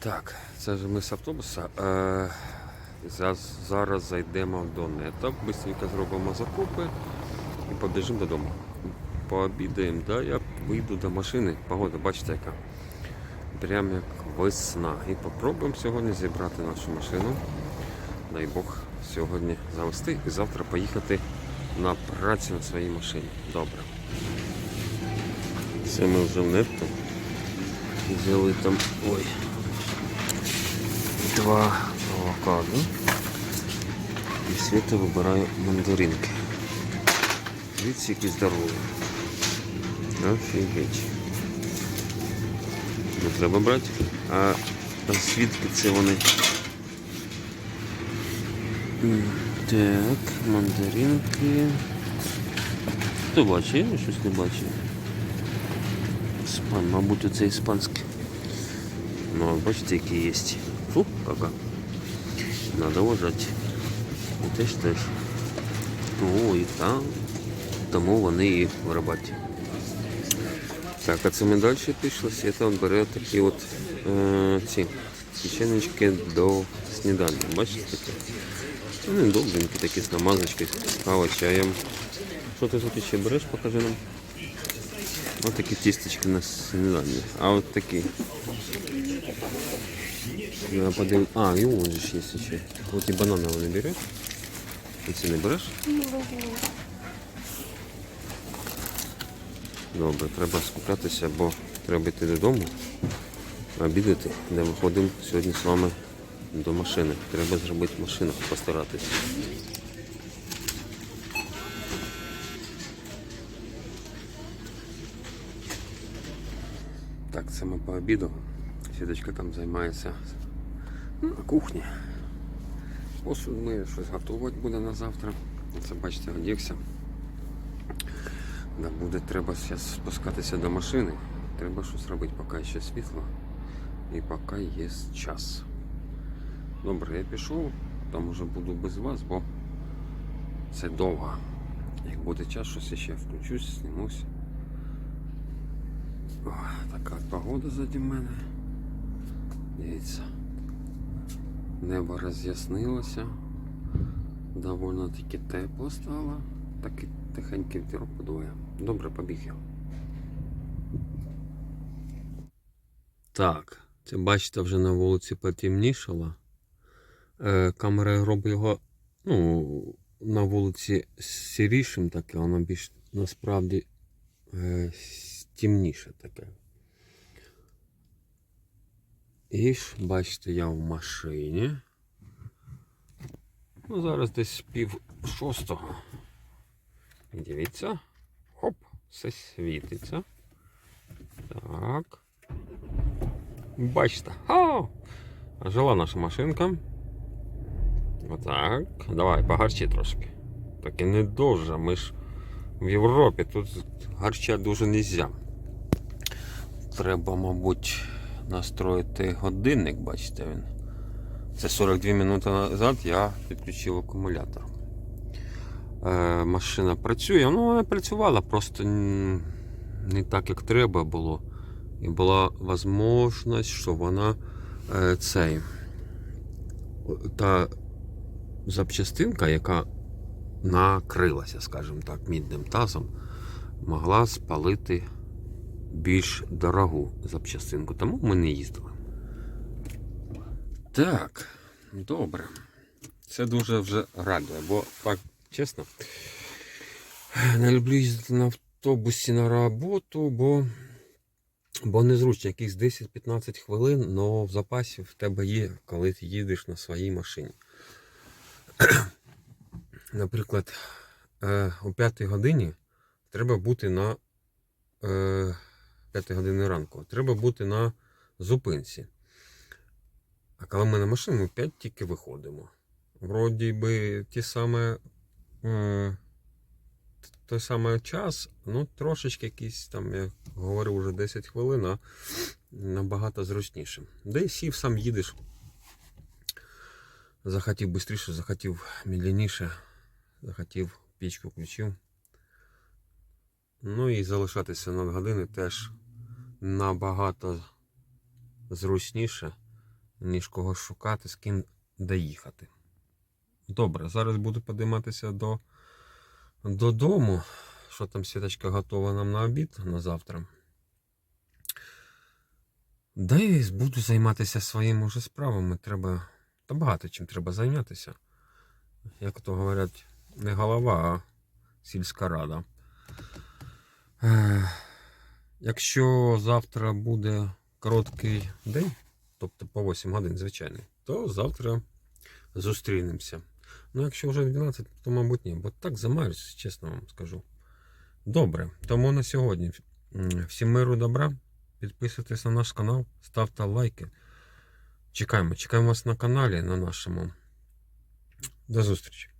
Так, це ж ми з автобуса. Е, зараз зайдемо до нета, швидко зробимо закупи і побіжимо додому. Пообідаємо, да, я вийду до машини. Погода, бачите, яка. Прям як весна. І попробуємо сьогодні зібрати нашу машину. Дай Бог сьогодні завести і завтра поїхати на працю на своїй машині. Добре. Це ми вже в нетто. Взяли там. Ой. Два авокадо. І Світа вибирає мандаринки. Дивіться, які здорові. Офігеть. Не треба брати. А звідки це вони? Так, мандаринки. Хто бачить? Я щось не бачу. Іспан, мабуть, оце іспанське. Ну, бачите, які є. Фу, кака. Надо вважати. І теж теж. О, і там. Тому вони і виробаті. Так, а це ми далі пішли. Свята он бере такі от е, ці печенечки до сніданку. Бачите такі? Вони добренькі такі з намазочкою, з кавою, чаєм. Що ти тут ще береш, покажи нам. Ось такі тістечки на сніданні. А от такі. Я подив... А, і он же ж є ще. От і банани вони береш. Ти ці не береш? Добре, треба скуплятися, бо треба йти додому, обідати, де ми ходимо сьогодні з вами до машини. Треба зробити машину, постаратися. Так, це ми по. Сіточка там займається на кухні. Посуд ми щось готувати буде на завтра. Це бачите, одівся. Да, буде треба зараз спускатися до машини. Треба щось робити, поки ще світло і поки є час. Добре, я пішов, там уже буду без вас, бо це довго. Як буде час, щось ще включусь, знімусь. Ой, така погода заді мене. Дивіться. Небо роз'яснилося. Довольно таки тепло стало. Такий тихенький вітерок подує. Добре, побіг я. Так, це бачите, вже на вулиці потемнішало. Е, камера робить його ну, на вулиці сірішим таке, воно більш насправді е, темніше таке. І бачите, я в машині. Ну, зараз десь пів шостого. Дивіться. Хоп, все світиться. Так. Бачите. О! Жила наша машинка. Отак. Давай, погарчи трошки. Так і не дуже. Ми ж в Європі. Тут гарчати дуже нельзя. Треба, мабуть, настроїти годинник, бачите він. Це 42 минути назад я підключив акумулятор. Е, машина працює, ну вона працювала, просто не так, як треба було. І була можливість, що вона е, цей, та запчастинка, яка накрилася, скажімо так, мідним тазом, могла спалити більш дорогу запчастинку. Тому ми не їздили. Так, добре. Це дуже вже радує, бо так, чесно, не люблю їздити на автобусі на роботу, бо, бо незручно, якісь 10-15 хвилин, але в запасі в тебе є, коли ти їдеш на своїй машині. Наприклад, е, о 5 годині треба бути на е, 5 години ранку. Треба бути на зупинці. А коли ми на машині, ми 5 тільки виходимо. Вроді би ті саме, е, той самий час, ну трошечки якийсь там, я говорив, вже 10 хвилин, а набагато зручніше. Де сів, сам їдеш. Захотів швидше, захотів медленніше, захотів пічку включив. Ну і залишатися на години теж набагато зручніше, ніж когось шукати, з ким доїхати. Добре, зараз буду подиматися до, додому. Що там світочка готова нам на обід на завтра. Да і буду займатися своїми вже справами. Треба. Та багато чим треба зайнятися. Як то говорять, не голова, а сільська рада. Якщо завтра буде короткий день, тобто по 8 годин, звичайний, то завтра зустрінемося. Ну, якщо вже 12, то мабуть ні, бо так замаюсь, чесно вам скажу. Добре, тому на сьогодні всім миру добра. Підписуйтесь на наш канал, ставте лайки. Чекаємо, чекаємо вас на каналі на нашому. До зустрічі!